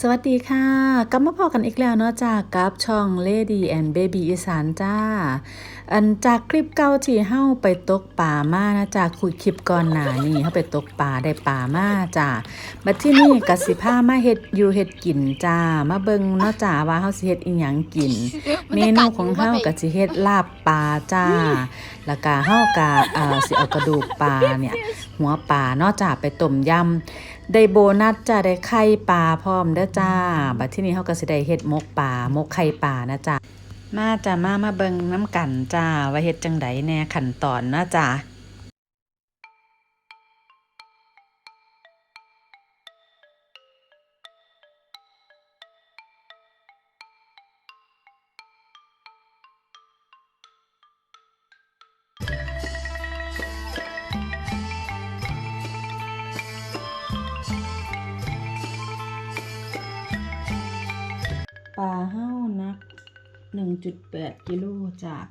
สวัสดีค่ะ กลับมาพอกันอีกแล้วเนาะจากกับช่อง Lady and Baby อีสานจ้า อันจากคลิปเก่าที่เฮาไปตกป่ามานะจากคุยคลิปก่อนหน้านี่เฮาไปตกป่าได้ป่ามาจ้าบัดที่นี่กสิพามาเฮ็ดอยู่เฮ็ดกินจ้า มาเบิ่งเนาะจ้าว่าเฮาสิเฮ็ดอีหยังกิน เมนูของเฮาก็สิเฮ็ดลาบปลาจ้า แล้วก็เฮาก็เอ่อสิเอากระดูกปลาเนี่ย หัวปลาเนาะจ้าไปต้มยำ ได้โบนัสจ้าได้ไข่ปลาพร้อมเด้อจ้า บัดที่นี้เฮาก็สิได้เฮ็ดมกปลามกไข่ปลานะจ้ามาจ้ามามาเบิ่งน้ำกันจ้าว่าเฮ็ดจังไดแน่ขั้นตอนนะจ้า 1.8 กิโลจาก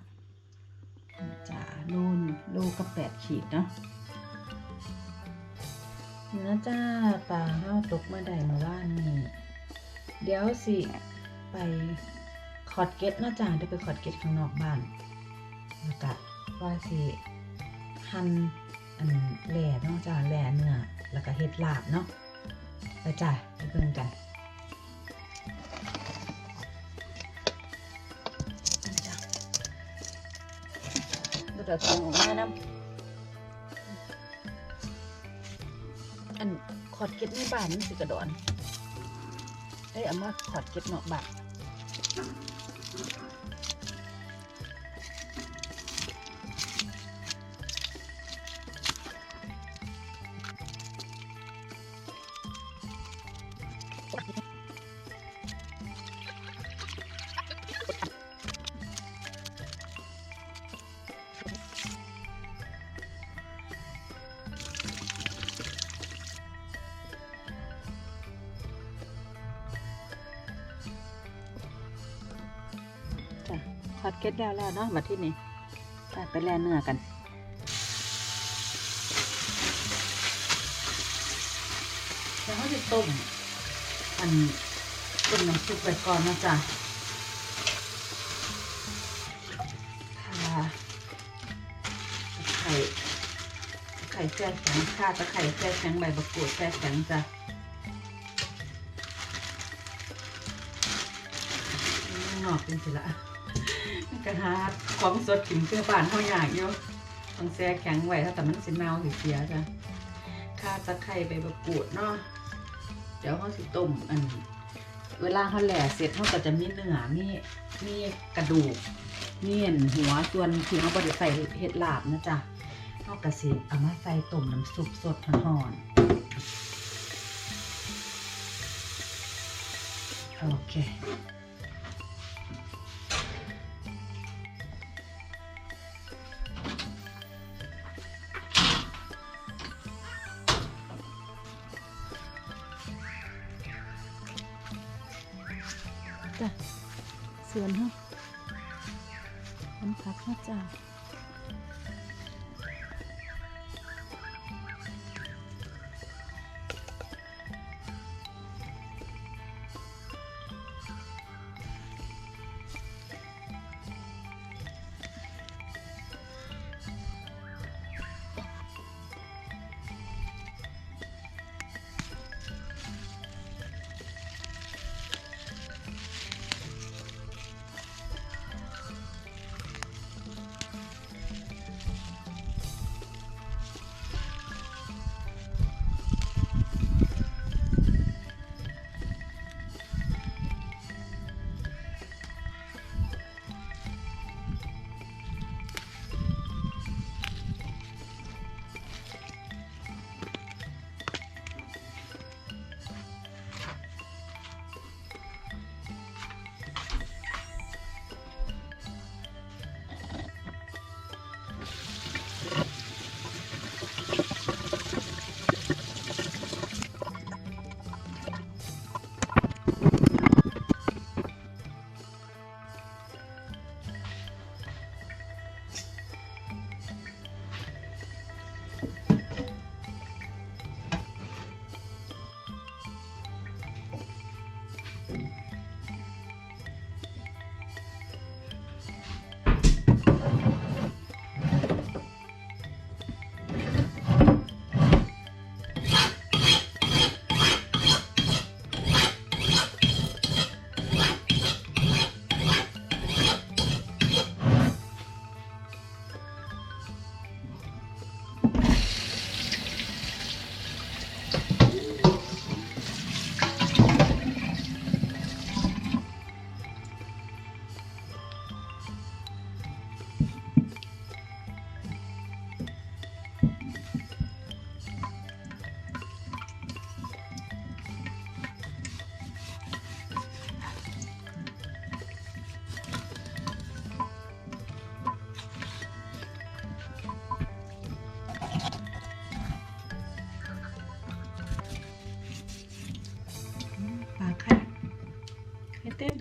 จาโลนโลกับ 8 ขีดเนาะนะจ้าปลาเฮ้าตกมาได้เมื่อวานนี้เดี๋ยวสิไปขอดเก็ตนะจ้าได้ไปขอดเก็ตข้างนอกบ้านแล้วก็ว่าสิหั่นอันแหล่เนาะจ้าแหล่เนื้อแล้วก็เฮ็ดลาบเนาะไปจ้าไปเบิ่งกัน ก็จะส่งออกมานะอันขอดเก็บในบ้านมันสิกระดอนได้เอามาขอดเก็ตนอกบ้าน เก็ตแล้วแล้วเนาะมาที่นี่ไปแล่เนื้อกันแล้วเขาจะต้มอันต้มน้ำซุปไปก่อนนะจ๊ะค่ะไข่ไข่แช่แข็งค่ะตะไข่แช่แข็งใบมะกรูดแช่แข็งจ้ะนอกเป็นสิละ กระหาของสดกินเพื่อบ้านเฮาอยากอยู่ต้องแช่แข็งไว้ถ้าแต่มันสิเมาสิเสียจ้ะค่าตะไคร้ใบมะกรูดเนาะเดี๋ยวเขาสิต้มอัน เวลาเขาแหล่เสร็จเขาก็จะมีเนื้อมีมีกระดูกมีอันหัวส่วนที่เขาบไดใส่เห็ดลาบนะจ๊ะเขาก็สิเอามาใส่ต้มน้ำซุปสดหอนโอเค จ้ะเสือนฮะน้ำผักนะจ้ะ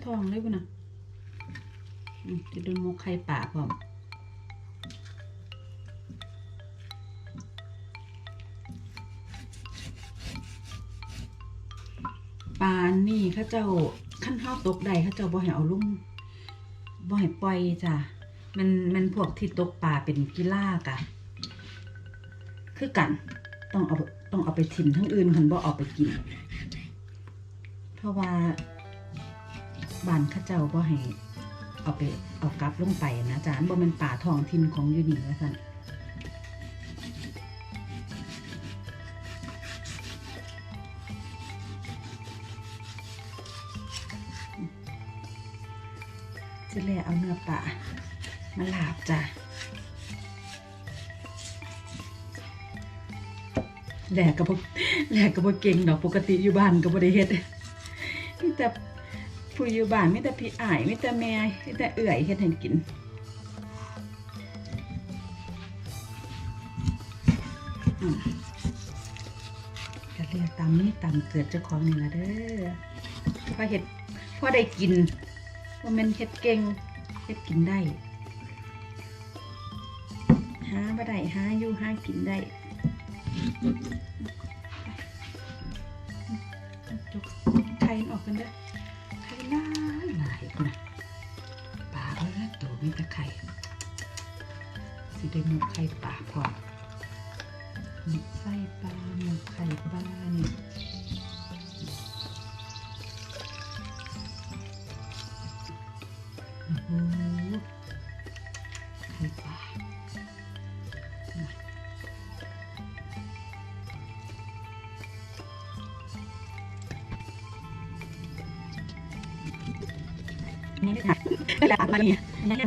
ทองเลยปุ่นนะจะโดนหมกไข่ป่าพร้อมปานนี่ข้าเจ้าขั้นข้าวตกใดข้าเจ้าบ่ให้เอาลุ่มบ่ให้ปล่อยจ้ะมันมันพวกที่ตกปลาเป็นกีฬากะ คือกันต้องเอาต้องเอาไปถิ่มทั้งอื่นคันบ่เอาไปกิน เพราะว่า บ้านข้าเจ้าบ่ให้เอาไปเอากลับลงไปนะจ๊ะบ่แมันป่าทองทินของยูนี่ว่าซั่นจะแล่เอาเนื้อปลามาลาบจ้ะแหลกกับพวกแหลกกับพวกเก่งดอกปกติอยู่บ้านก็บ่ได้เฮ็ดแต่ ผู้อยู่บ้านมีแต่พี่อ้ายมีแต่แม่มีแต่เอื่อยเฮ็ดให้กินก็เรียกตามนี้ตามเกิดเจ้าของนี่ละเด้อพอเฮ็ดพอได้กินว่ามันเฮ็ดเก่งเฮ็ดกินได้หาบ่ได้หาอยู่หากินได้จกไข่ออกกันเด้อ หลายหลายคนนะปลาเอ้ยตัวมีแต่ไข่สิได้หมกไข่ปลาพร้อมหมกไส้ปลาหมกไข่ปลาเนี่โอ้โเลยค่ะก็แล้วมาเนี่ยนี่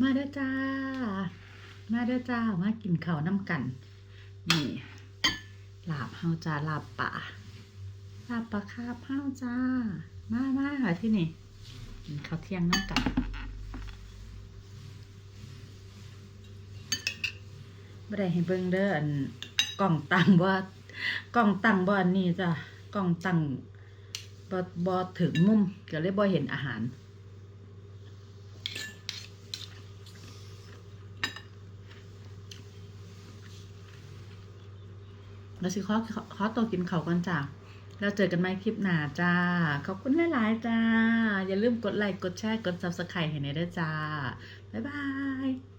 มาเด้อจ้า มาเด้อจ้า มากินข้าวน้ำกัน นี่ลาบเฮาจ้าลาบป่าลาบปลาคาบเฮาจ้า มามาหาที่นี่กินข้าวเที่ยงน้ำกันบ่ได้ให้เบิ่งเด้ออันกล่องตังบ่กล่องตังบ่อันนี้จ้ะกล่องตังบ่บ่ถึงมุมก็เลยบ่เห็นอาหาร แล้วสิขอขอขอตัวกินเขาก่อนจ้าแล้วเจอกันใหม่คลิปหน้าจ้า ขอบคุณหลายๆจ้า อย่าลืมกดไลค์ กดแชร์ กดซับสไครต์ให้หน่อยด้วยจ้า บ๊ายบาย